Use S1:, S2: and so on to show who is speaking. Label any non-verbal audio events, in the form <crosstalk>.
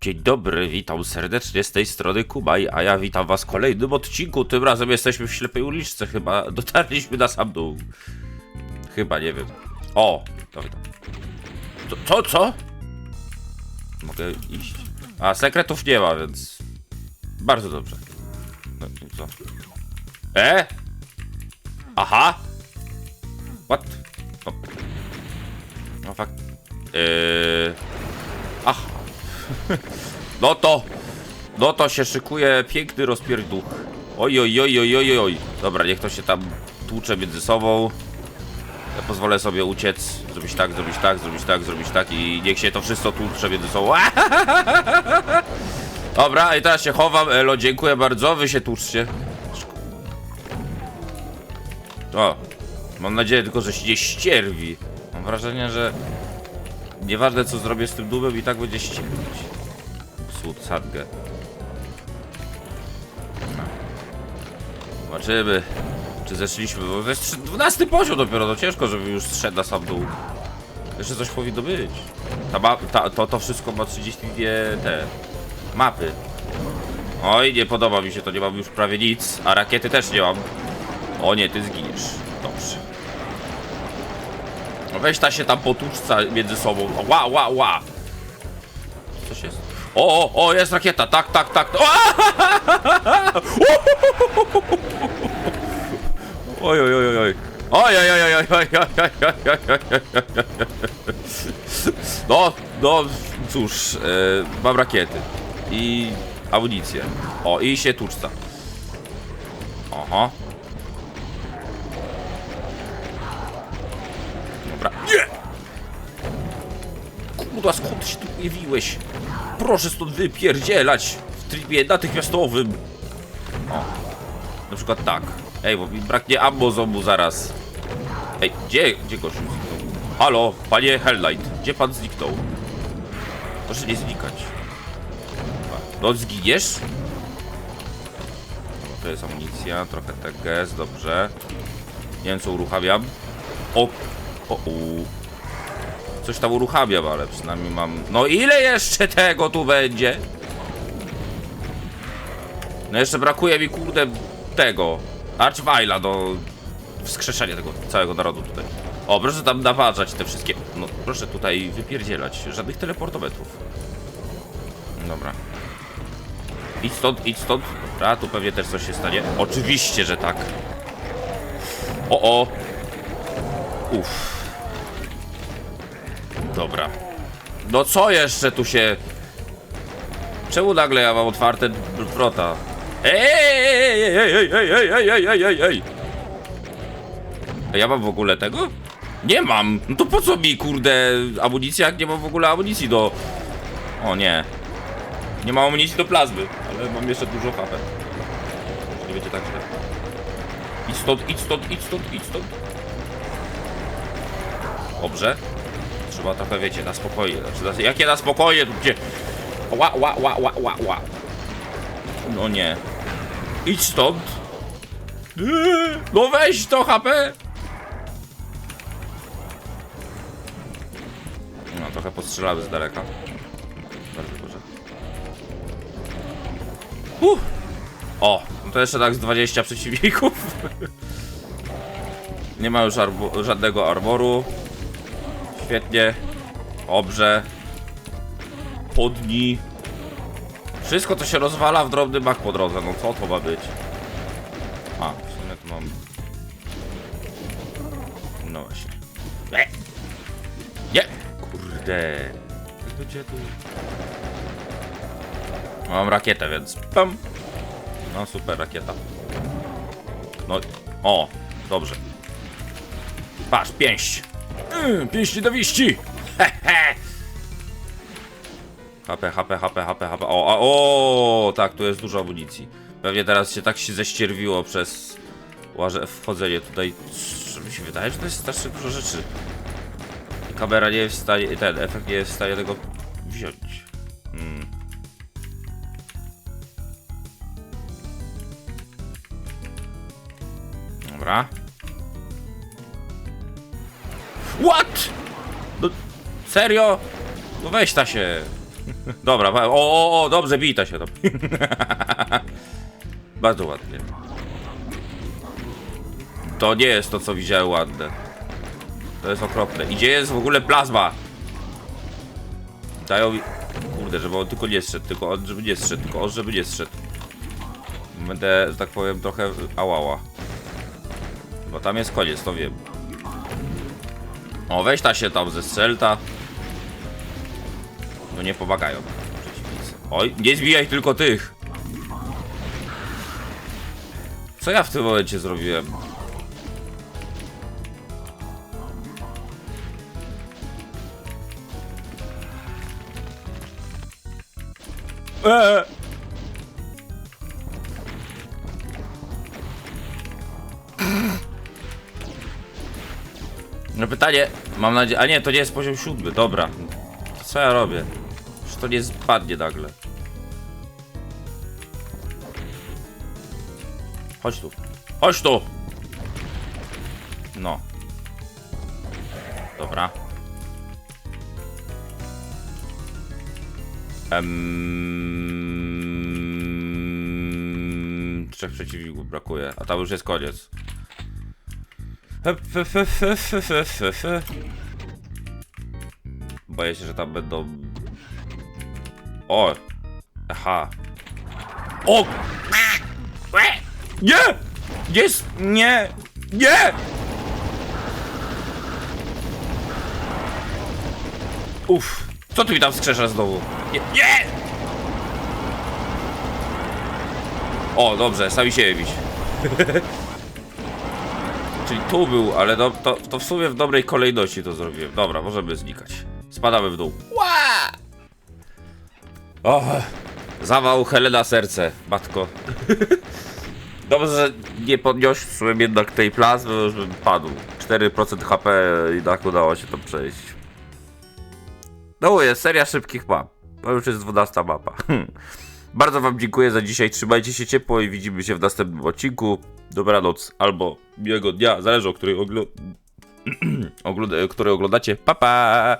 S1: Dzień dobry, witam serdecznie z tej strony Kubaj, a ja witam was w kolejnym odcinku. Tym razem jesteśmy w ślepej uliczce, chyba dotarliśmy na sam dół. Chyba, nie wiem. O, to witam. Co, co, co? Mogę iść? A, sekretów nie ma, więc... Bardzo dobrze. No, co? E? Aha! What? No, no fakt... Yy... <laughs> No to, no to się szykuje piękny rozpierduch. Oj, oj, oj, oj, oj, oj. Dobra, niech to się tam tłucze między sobą. Ja pozwolę sobie uciec, zrobić tak, zrobić tak, zrobić tak, zrobić tak i niech się to wszystko tłucze między sobą. <laughs> Dobra, i teraz się chowam. Elo, dziękuję bardzo, wy się tłuczcie. O, mam nadzieję tylko, że się nie ścierwi. Mam wrażenie, że Nieważne co zrobię z tym dubem i tak będzie ściemnić. Sadgę. No. Zobaczymy, czy zeszliśmy, bo to jest 12 poziom dopiero, to ciężko, żeby już zszedł na sam dół. Jeszcze coś powinno być. Ta ma, ta, to, to wszystko ma 32 te mapy. Oj, nie podoba mi się to, nie mam już prawie nic, a rakiety też nie mam. O nie, ty zginiesz. Dobrze. No weź ta się tam potłuczca między sobą. Ła, ła, ła. O, o, o, jest rakieta. Tak, tak, tak. O! Oj, oj, oj, oj. Oj, oj, oj, oj, oj, oj. No, no, cóż, e, mam rakiety. I amunicję. O, i się tłuczca. Aha. Dobra. Nie! Kurwa, skąd się tu pojawiłeś? Proszę stąd wypierdzielać w trybie natychmiastowym. O. Na przykład tak. Ej, bo mi braknie ammo zombie zaraz. Ej, gdzie, gdzie gościu zniknął? Halo, panie Helllight, gdzie pan zniknął? Proszę nie znikać. No, zginiesz? To jest amunicja, trochę TGS, dobrze. Nie wiem, co uruchamiam. O, o, u. Coś tam uruchamiam, ale przynajmniej mam... No ile jeszcze tego tu będzie? No jeszcze brakuje mi, kurde, tego. Archwila do wskrzeszenia tego całego narodu tutaj. O, proszę tam naważać te wszystkie... No, proszę tutaj wypierdzielać. Żadnych teleportometrów. Dobra. Idź stąd, idź stąd. Dobra, tu pewnie też coś się stanie. Oczywiście, że tak. O, o. Uff. Dobra. No co jeszcze tu się... Czemu nagle ja mam otwarte wrota? Ej, ej, ej, ej, ej, ej, ej, ej, ej, ej, ej, ja mam w ogóle tego? Nie mam. No to po co mi, kurde, amunicja, jak nie mam w ogóle amunicji do... O nie. Nie mam amunicji do plazmy, ale mam jeszcze dużo HP. Nie będzie tak źle. Idź stąd, idź stąd, idź stąd, idź stąd. Dobrze. Trzeba trochę, wiecie, na spokojnie. Znaczy, na, jakie na spokojnie? Tu gdzie? Ła, ła, ła, ła, ła, ła. No nie. Idź stąd. No weź to HP. No, trochę postrzelamy z daleka. Bardzo dobrze. Uh. O, no to jeszcze tak z 20 przeciwników. <laughs> Nie ma już arbo żadnego armoru. Świetnie. Dobrze. Podni. Wszystko to się rozwala w drobny mak po drodze. No co to ma być? A, w sumie tu mam... No właśnie. Nie! Nie! Kurde. Gdzie tu? Mam rakietę, więc pam. No super rakieta. No, o, dobrze. Patrz, pięść. Yy, pięści do wiści. HP, HP, HP, HP, HP. O, o, o, tak, tu jest dużo amunicji. Pewnie teraz się tak się ześcierwiło przez łaże, wchodzenie tutaj. Że mi się wydaje, że to jest strasznie dużo rzeczy. I kamera nie jest w stanie, ten efekt nie jest w stanie tego wziąć. Hmm. Dobra. What? No, serio? No weź ta się. Dobra, o, o, o, dobrze, bita się tam. <laughs> Bardzo ładnie. To nie jest to, co widziałem ładne. To jest okropne. I gdzie jest w ogóle plazma? Dają mi... Kurde, żeby on tylko nie zszedł, tylko on, żeby nie zszedł, tylko on, żeby nie zszedł. Będę, że tak powiem, trochę ałała. Bo tam jest koniec, to wiem. O, weź ta się tam ze strzelta. No nie pomagają. Oj, nie zbijaj tylko tych. Co ja w tym momencie zrobiłem? Eee. No pytanie, mam nadzieję, a nie, to nie jest poziom siódmy, dobra. Co ja robię? Że to nie spadnie nagle. Chodź tu. Chodź tu! No. Dobra. Trzech przeciwników brakuje, a tam już jest koniec. Boję się, że tam będą... O! Aha. O! Nie! Jest! Nie! Nie! Uff. Co tu mi tam skrzesza znowu? Nie! Nie! O, dobrze, sami siebie bić. <laughs> Tu był, ale do, to, to w sumie w dobrej kolejności to zrobiłem. Dobra, możemy znikać. Spadamy w dół. Ła! Zawał Helena serce, matko. <laughs> Dobrze, że nie podniosłem jednak tej plazmy, już bym padł. 4% HP i tak udało się to przejść. No jest seria szybkich map. To już jest 12 mapa. <laughs> Bardzo wam dziękuję za dzisiaj. Trzymajcie się ciepło i widzimy się w następnym odcinku. Dobranoc albo miłego dnia, zależy o której <clears throat> który oglądacie. Pa pa!